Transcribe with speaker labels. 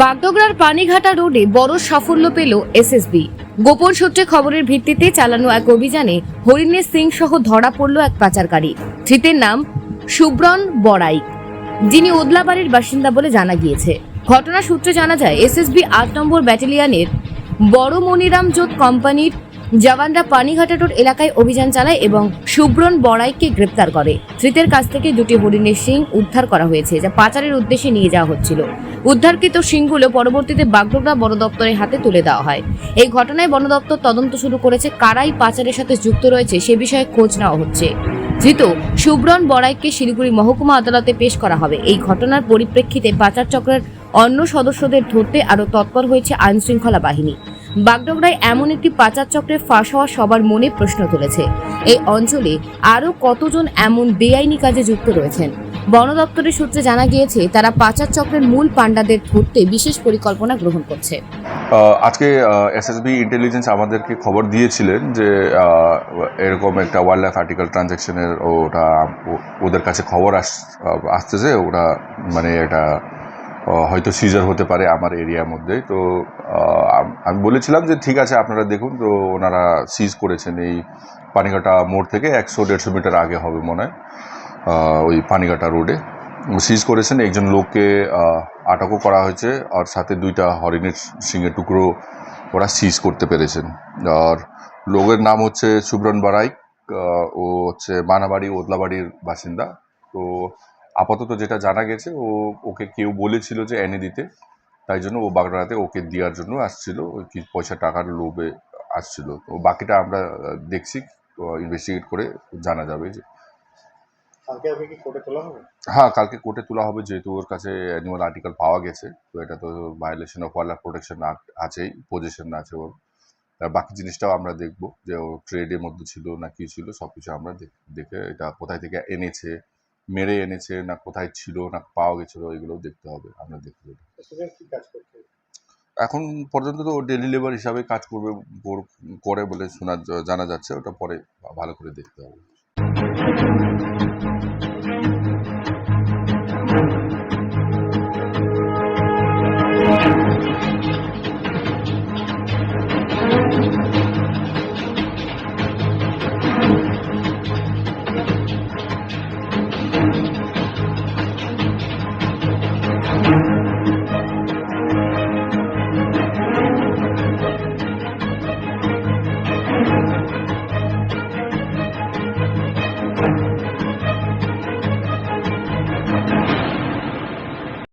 Speaker 1: বাগডোগরার পানিঘাটা রোডে বড় সাফল্য পেল এসএসবি। গোপন সূত্রে খবরের ভিত্তিতে চালানো এক অভিযানে হরিণের সিং সহ ধরা পড়ল এক পাচারকারী। ধৃতের নাম সুব্রন বড়াই, যিনি ওদলাবাড়ির বাসিন্দা বলে জানা গিয়েছে। ঘটনা সূত্রে জানা যায়, এসএসবি আট নম্বর ব্যাটালিয়নের বড় মনিরাম জোত কোম্পানির জওয়ানরা পানিঘাটা রোড এলাকায় অভিযান চালায় এবং সুব্রন বড়াইকে গ্রেপ্তার করে। ধৃতের কাছ থেকে দুটি হরিণের শিং উদ্ধার করা হয়েছে, যা পাচারের উদ্দেশ্যে নিয়ে যাওয়া হচ্ছিল। উদ্ধারকৃত শিংগুলো পরবর্তীতে বাগডোগরা বন দপ্তরের হাতে তুলে দেওয়া হয়। এই ঘটনায় বন দপ্তর তদন্ত শুরু করেছে, কারাই পাচারের সাথে যুক্ত রয়েছে, সে বিষয়ে খোঁজ নেওয়া হচ্ছে। ধৃত সুব্রন বড়াইকে শিলিগুড়ি মহকুমা আদালতে পেশ করা হবে। এই ঘটনার পরিপ্রেক্ষিতে পাচার চক্রের অন্য সদস্যদের ধরতে আরও তৎপর হয়েছে আইনশৃঙ্খলা বাহিনী। বাগডোগরায় এমন একটি পাচার চক্রে ফাঁস হওয়া সবার মনে প্রশ্ন তুলেছে। এই অঞ্চলে আরও কতজন এমন বেআইনি কাজে যুক্ত রয়েছেন? বন দপ্তরের সূত্রে জানা গিয়েছে, তারা পাচার চক্রের মূল পাণ্ডাদের ধরতে বিশেষ পরিকল্পনা গ্রহণ করছে।
Speaker 2: আজকে এসএসবি ইন্টেলিজেন্স আমাদেরকে খবর দিয়েছিলেন যে এরকম একটা ওয়াইল্ড লাইফ আর্টিকেল ট্রানজ্যাকশনের ওটা ওদের কাছে খবর আস আসতেছে ওটা মানে এটা হয়তো সিজার হতে পারে আমার এরিয়ার মধ্যে। তো আমি বলেছিলাম যে, ঠিক আছে, আপনারা দেখুন। তো, ওনারা সিজ করেছেন এই পানিঘাটা মোড় থেকে একশো দেড়শো মিটার আগে হবে মনে হয় ওই পানিঘাটা রোডে সিজ করেছেন, একজন লোককে আটকও করা হয়েছে আর সাথে দুইটা হরিণের সিংহের টুকরো ওরা সিজ করতে পেরেছেন। আর লোকের নাম হচ্ছে সুব্রন বারাইক ও হচ্ছে মানাবাড়ি, ওদলাবাড়ির বাসিন্দা। তো আপাতত যেটা জানা গেছে ও ওকে কেউ বলেছিল যে এনে দিতে। তাই জন্য ও বাগড়াতে ওকে দেওয়ার জন্য আসছিল। ওই কি পয়সা টাকার লোভে আসছিল। তো বাকিটা আমরা দেখছি ইনভেস্টিগেট করে জানা যাবে যে হ্যাঁ কালকে কোর্টে তোলা হবে যেহেতু ওর কাছে অ্যানিমাল আর্টিকেল পাওয়া গেছে। তো এটা তো ভায়োলেশন অফ ওয়াইল্ড প্রোটেকশন আছেই পজিশন আছে ওর। আর বাকি জিনিসটাও আমরা দেখব যে ও ট্রেডের মধ্যে ছিল না কি ছিল সব কিছু আমরা দেখ- দেখে এটা কোথায় থেকে এনেছে মেরে এনেছে না কোথায় ছিল না পাওয়া গেছিল এগুলো দেখতে হবে আমরা দেখতে
Speaker 3: করছে?
Speaker 2: এখন পর্যন্ত তো ডেলি লেবার হিসাবে কাজ করবে করে বলে শোনা জানা যাচ্ছে ওটা পরে ভালো করে দেখতে হবে।